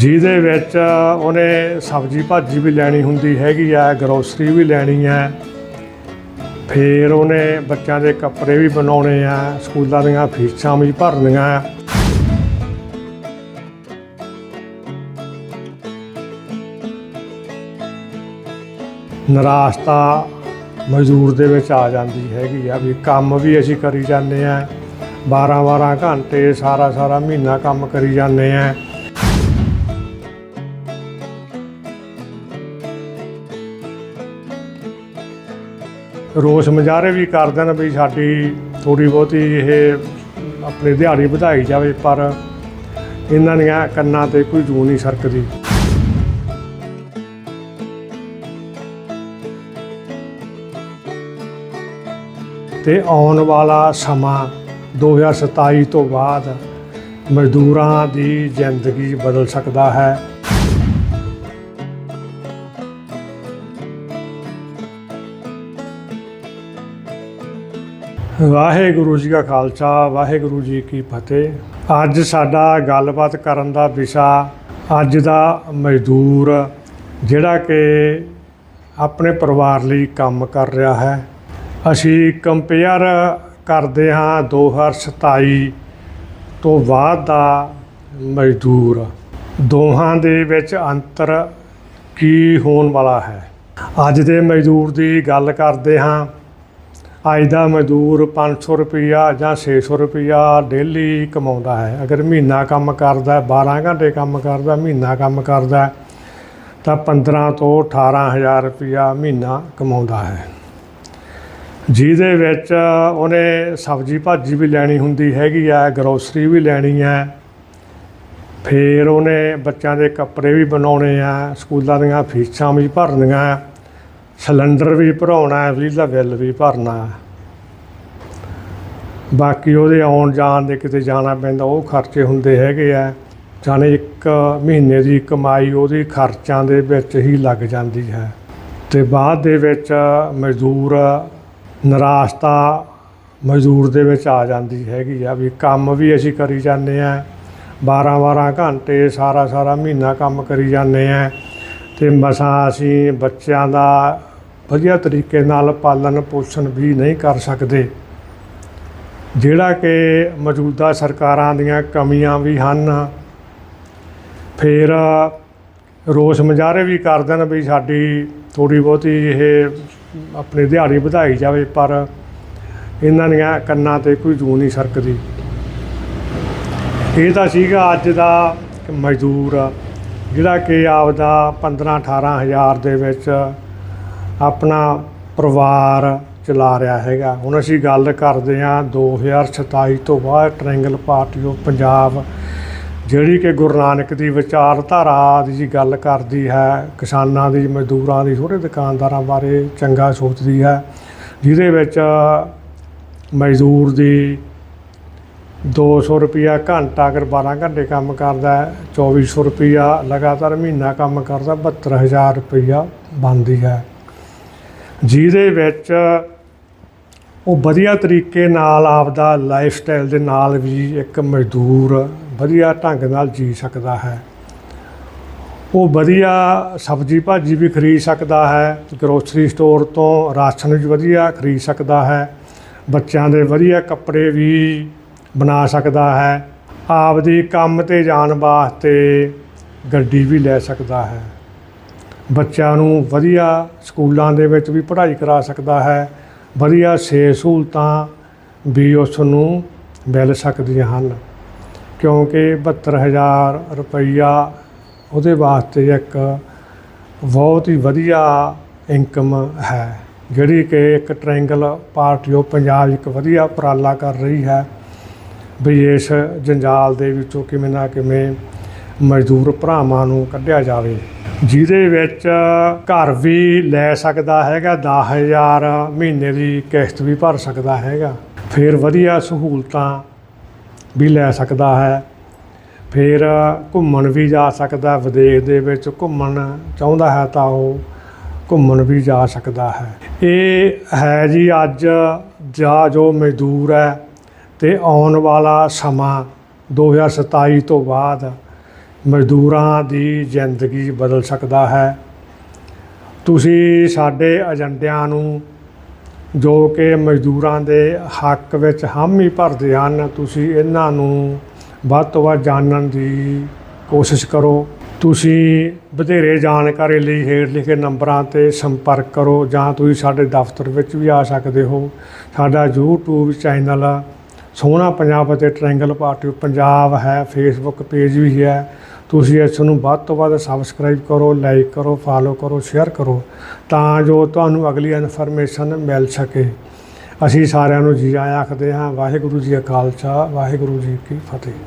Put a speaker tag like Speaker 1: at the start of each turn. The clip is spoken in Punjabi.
Speaker 1: ਜਿਹਦੇ ਵਿੱਚ ਉਹਨੇ ਸਬਜ਼ੀ ਭਾਜੀ ਵੀ ਲੈਣੀ ਹੁੰਦੀ ਹੈਗੀ ਆ ਗਰੋਸਰੀ ਵੀ ਲੈਣੀ ਹੈ ਫਿਰ ਉਹਨੇ ਬੱਚਿਆਂ ਦੇ ਕੱਪੜੇ ਵੀ ਬਣਾਉਣੇ ਆ, ਸਕੂਲਾਂ ਦੀਆਂ ਫੀਸਾਂ ਵੀ ਭਰਨੀਆਂ ਆ। ਨਿਰਾਸ਼ਤਾ ਮਜ਼ਦੂਰ ਦੇ ਵਿੱਚ ਆ ਜਾਂਦੀ ਹੈਗੀ ਆ ਵੀ ਕੰਮ ਵੀ ਅਸੀਂ ਕਰੀ ਜਾਂਦੇ ਆ। 12 12 ਘੰਟੇ ਸਾਰਾ ਸਾਰਾ ਮਹੀਨਾ ਕੰਮ ਕਰੀ ਜਾਂਦੇ ਆ। ਰੋਸ ਮੁਜ਼ਾਹਰੇ ਵੀ ਕਰਦੇ ਨੇ ਵੀ ਸਾਡੀ ਥੋੜੀ ਬਹੁਤੀ ਇਹ ਆਪਣੀ ਦਿਹਾੜੀ ਵਧਾਈ ਜਾਵੇ, ਪਰ ਇਹਨਾਂ ਦੀਆਂ ਕੰਨਾਂ ਤੇ ਕੋਈ ਜੂ ਨਹੀਂ ਸਰਕਦੀ। ਤੇ ਆਉਣ ਵਾਲਾ ਸਮਾਂ 2027 ਤੋਂ ਬਾਅਦ ਮਜ਼ਦੂਰਾਂ ਦੀ ਜ਼ਿੰਦਗੀ ਬਦਲ ਸਕਦਾ ਹੈ। ਵਾਹਿਗੁਰੂ ਜੀ ਕਾ ਖਾਲਸਾ, ਵਾਹਿਗੁਰੂ ਜੀ ਕੀ ਫਤਿਹ। ਅੱਜ ਸਾਡਾ ਗੱਲਬਾਤ ਕਰਨ ਦਾ ਵਿਸ਼ਾ ਅੱਜ ਦਾ ਮਜ਼ਦੂਰ, ਜਿਹੜਾ ਕਿ ਆਪਣੇ ਪਰਿਵਾਰ ਲਈ ਕੰਮ ਕਰ ਰਿਹਾ ਹੈ। ਅਸੀਂ ਕੰਪੇਅਰ ਕਰਦੇ ਹਾਂ 2027 ਤੋਂ ਬਾਅਦ ਦਾ ਮਜ਼ਦੂਰ। ਦੋਹਾਂ ਦੇ ਵਿੱਚ ਅੰਤਰ ਕੀ ਹੋਣ ਵਾਲਾ ਹੈ? ਅੱਜ ਦੇ ਮਜ਼ਦੂਰ ਦੀ ਗੱਲ ਕਰਦੇ ਹਾਂ। ਅੱਜ ਦਾ ਮਜ਼ਦੂਰ 500 ਰੁਪਈਆ ਜਾਂ 600 ਰੁਪਈਆ ਡੇਲੀ ਕਮਾਉਂਦਾ ਹੈ। ਅਗਰ ਮਹੀਨਾ ਕੰਮ ਕਰਦਾ ਹੈ, 12 ਘੰਟੇ ਕੰਮ ਕਰਦਾ ਮਹੀਨਾ ਕੰਮ ਕਰਦਾ ਤਾਂ 15 ਤੋਂ 18000 ਰੁਪਈਆ ਮਹੀਨਾ ਕਮਾਉਂਦਾ ਹੈ। ਜਿਹਦੇ ਵਿੱਚ ਉਹਨੇ ਸਬਜ਼ੀ ਭਾਜੀ ਵੀ ਲੈਣੀ ਹੁੰਦੀ ਹੈਗੀ ਆ ਗਰੋਸਰੀ ਵੀ ਲੈਣੀ ਹੈ ਫਿਰ ਉਹਨੇ ਬੱਚਿਆਂ ਦੇ ਕੱਪੜੇ ਵੀ ਬਣਾਉਣੇ ਆ ਸਕੂਲਾਂ ਦੀਆਂ ਫੀਸਾਂ ਵੀ ਭਰਨੀਆਂ ਆ। ਸਿਲੰਡਰ ਵੀ ਭਰਾਉਣਾ ਹੈ ਬਿਜਲੀ ਦਾ ਬਿੱਲ ਵੀ ਭਰਨਾ ਹੈ। ਬਾਕੀ ਉਹਦੇ ਆਉਣ ਜਾਣ ਦੇ ਕਿਤੇ ਜਾਣਾ ਪੈਂਦਾ, ਉਹ ਖਰਚੇ ਹੁੰਦੇ ਹੈਗੇ ਆ। ਜਾਣੇ ਇੱਕ ਮਹੀਨੇ ਦੀ ਕਮਾਈ ਉਹਦੀ ਖਰਚਾਂ ਦੇ ਵਿੱਚ ਹੀ ਲੱਗ ਜਾਂਦੀ ਹੈ। ਤੇ ਬਾਅਦ ਦੇ ਵਿੱਚ ਮਜ਼ਦੂਰ ਨਿਰਾਸ਼ਤਾ ਮਜ਼ਦੂਰ ਦੇ ਵਿੱਚ ਆ ਜਾਂਦੀ ਹੈਗੀ ਆ ਵੀ ਕੰਮ ਵੀ ਅਸੀਂ ਕਰੀ ਜਾਂਦੇ ਆ। 12 12 ਘੰਟੇ ਸਾਰਾ ਸਾਰਾ ਮਹੀਨਾ ਕੰਮ ਕਰੀ ਜਾਂਦੇ ਆ। ਤੇ ਮਸਾਂ ਅਸੀਂ ਬੱਚਿਆਂ ਦਾ ਵਧੀਆ ਤਰੀਕੇ ਨਾਲ ਪਾਲਣ ਪੋਸ਼ਣ ਵੀ ਨਹੀਂ ਕਰ ਸਕਦੇ। ਜਿਹੜਾ ਕਿ ਮੌਜੂਦਾ ਸਰਕਾਰਾਂ ਦੀਆਂ ਕਮੀਆਂ ਵੀ ਹਨ, ਫਿਰ ਰੋਸ ਮੁਜ਼ਾਹਰੇ ਵੀ ਕਰਦੇ ਦੇਣ ਵੀ ਸਾਡੀ ਥੋੜੀ ਬਹੁਤੀ ਇਹ ਆਪਣੀ ਦਿਹਾੜੀ ਵਧਾਈ ਜਾਵੇ, ਪਰ ਇਹਨਾਂ ਦੀਆਂ ਕੰਨਾਂ ਤੇ ਕੋਈ ਜੂ ਨਹੀਂ ਸਰਕਦੀ। ਇਹ ਤਾਂ ਸੀਗਾ ਅੱਜ ਦਾ ਮਜ਼ਦੂਰ, ਜਿਹੜਾ ਕਿ ਆਪਦਾ 15 18 ਹਜ਼ਾਰ ਦੇ ਵਿੱਚ ਆਪਣਾ ਪਰਿਵਾਰ ਚਲਾ ਰਿਹਾ ਹੈਗਾ। ਹੁਣ ਅਸੀਂ ਗੱਲ ਕਰਦੇ ਹਾਂ 2027 ਤੋਂ ਬਾਅਦ ਟ੍ਰਾਇੰਗਲ ਪਾਰਟੀ ਆਫ ਪੰਜਾਬ, ਜਿਹੜੀ ਕਿ ਗੁਰੂ ਨਾਨਕ ਦੀ ਵਿਚਾਰਧਾਰਾ ਦੀ ਗੱਲ ਕਰਦੀ ਹੈ, ਕਿਸਾਨਾਂ ਦੀ, ਮਜ਼ਦੂਰਾਂ ਦੀ ਛੋਟੇ ਦੁਕਾਨਦਾਰਾਂ ਬਾਰੇ ਚੰਗਾ ਸੋਚਦੀ ਹੈ, ਜਿਹਦੇ ਵਿੱਚ ਮਜ਼ਦੂਰ ਦੀ 200 ਰੁਪਿਆ ਘੰਟਾ ਅਗਰ 12 ਘੰਟੇ ਕੰਮ ਕਰਦਾ ਹੈ 2400 ਰੁਪਿਆ ਲਗਾਤਾਰ ਮਹੀਨਾ ਕੰਮ ਕਰਦਾ 72000 ਰੁਪਿਆ ਬਣਦੀ ਹੈ। ਜਿਹਦੇ ਵਿੱਚ ਉਹ ਵਧੀਆ ਤਰੀਕੇ ਨਾਲ ਆਪਦਾ ਲਾਈਫ ਸਟਾਈਲ ਦੇ ਨਾਲ ਵੀ ਇੱਕ ਮਜ਼ਦੂਰ ਵਧੀਆ ਢੰਗ ਨਾਲ ਜੀ ਸਕਦਾ ਹੈ। ਉਹ ਵਧੀਆ ਸਬਜ਼ੀ ਭਾਜੀ ਵੀ ਖਰੀਦ ਸਕਦਾ ਹੈ ਗਰੋਸਰੀ ਸਟੋਰ ਤੋਂ ਰਾਸ਼ਨ ਵੀ ਵਧੀਆ ਖਰੀਦ ਸਕਦਾ ਹੈ, ਬੱਚਿਆਂ ਦੇ ਵਧੀਆ ਕੱਪੜੇ ਵੀ ਬਣਾ ਸਕਦਾ ਹੈ, ਆਪਦੀ ਕੰਮ ਤੇ ਜਾਣ ਵਾਸਤੇ ਗੱਡੀ ਵੀ ਲੈ ਸਕਦਾ ਹੈ। ਬੱਚਿਆਂ ਨੂੰ ਵਧੀਆ ਸਕੂਲਾਂ ਦੇ ਵਿੱਚ ਵੀ ਪੜ੍ਹਾਈ ਕਰਾ ਸਕਦਾ ਹੈ, ਵਧੀਆ ਸੇ ਸਹੂਲਤਾਂ ਵੀ ਉਸ ਨੂੰ ਮਿਲ ਸਕਦੀਆਂ ਹਨ। ਕਿਉਂਕਿ 72000 ਰੁਪਈਆ ਉਹਦੇ ਵਾਸਤੇ ਇੱਕ ਬਹੁਤ ਹੀ ਵਧੀਆ ਇਨਕਮ ਹੈ, ਜਿਹੜੀ ਕਿ ਇੱਕ ਟ੍ਰਾਇੰਗਲ ਪਾਰਟੀ ਆਫ ਪੰਜਾਬ ਇੱਕ ਵਧੀਆ ਉਪਰਾਲਾ ਕਰ ਰਹੀ ਹੈ ਵੀ ਇਸ ਜੰਜਾਲ ਦੇ ਵਿੱਚੋਂ ਕਿਵੇਂ ਨਾ ਕਿਵੇਂ ਮਜ਼ਦੂਰ ਭਰਾਵਾਂ ਨੂੰ ਕੱਢਿਆ ਜਾਵੇ। ਜਿਹਦੇ ਵਿੱਚ ਘਰ ਵੀ ਲੈ ਸਕਦਾ ਹੈਗਾ 10000 ਮਹੀਨੇ ਦੀ ਕਿਸ਼ਤ ਵੀ ਭਰ ਸਕਦਾ ਹੈਗਾ। ਫਿਰ ਵਧੀਆ ਸਹੂਲਤਾਂ ਵੀ ਲੈ ਸਕਦਾ ਹੈ। ਫਿਰ ਘੁੰਮਣ ਵੀ ਜਾ ਸਕਦਾ, ਵਿਦੇਸ਼ ਦੇ ਵਿੱਚ ਘੁੰਮਣ ਚਾਹੁੰਦਾ ਹੈ ਤਾਂ ਉਹ ਘੁੰਮਣ ਵੀ ਜਾ ਸਕਦਾ ਹੈ। ਇਹ ਹੈ ਜੀ ਅੱਜ ਜਾ ਜੋ ਮਜ਼ਦੂਰ ਹੈ ਤੇ ਆਉਣ ਵਾਲਾ ਸਮਾਂ 2027 ਤੋਂ ਬਾਅਦ ਮਜ਼ਦੂਰਾਂ ਦੀ ਜ਼ਿੰਦਗੀ ਬਦਲ ਸਕਦਾ ਹੈ। ਤੁਸੀਂ ਸਾਡੇ ਏਜੰਡਿਆਂ ਨੂੰ ਜੋ ਕਿ ਮਜ਼ਦੂਰਾਂ ਦੇ ਹੱਕ ਵਿੱਚ ਹਾਮੀ ਭਰਦੇ ਹਨ, ਤੁਸੀਂ ਇਹਨਾਂ ਨੂੰ ਵੱਧ ਤੋਂ ਵੱਧ ਜਾਣਨ ਦੀ ਕੋਸ਼ਿਸ਼ ਕਰੋ। ਤੁਸੀਂ ਵਧੇਰੇ ਜਾਣਕਾਰੀ ਲਈ ਹੇਠ ਲਿਖੇ ਨੰਬਰਾਂ ਤੇ ਸੰਪਰਕ ਕਰੋ ਜਾਂ ਤੁਸੀਂ ਸਾਡੇ ਦਫ਼ਤਰ ਵਿੱਚ ਵੀ ਆ ਸਕਦੇ ਹੋ। ਸਾਡਾ YouTube ਚੈਨਲ ਸੋਹਣਾ ਪੰਜਾਬ ਅਤੇ ਟ੍ਰਾਇੰਗਲ ਪਾਰਟੀ ਪੰਜਾਬ ਹੈ ਫੇਸਬੁੱਕ ਪੇਜ ਵੀ ਹੈ। ਤੁਸੀਂ ਇਸ ਨੂੰ ਵੱਧ ਤੋਂ ਵੱਧ ਸਬਸਕ੍ਰਾਈਬ ਕਰੋ ਲਾਈਕ ਕਰੋ ਫਾਲੋ ਕਰੋ ਸ਼ੇਅਰ ਕਰੋ, ਤਾਂ ਜੋ ਤੁਹਾਨੂੰ ਅਗਲੀ ਇਨਫੋਰਮੇਸ਼ਨ ਮਿਲ ਸਕੇ। ਅਸੀਂ ਸਾਰਿਆਂ ਨੂੰ ਜੀ ਆਇਆਂ ਆਖਦੇ ਹਾਂ, ਵਾਹਿਗੁਰੂ ਜੀ ਕਾ ਖਾਲਸਾ, ਵਾਹਿਗੁਰੂ ਜੀ ਕੀ ਫਤਿਹ।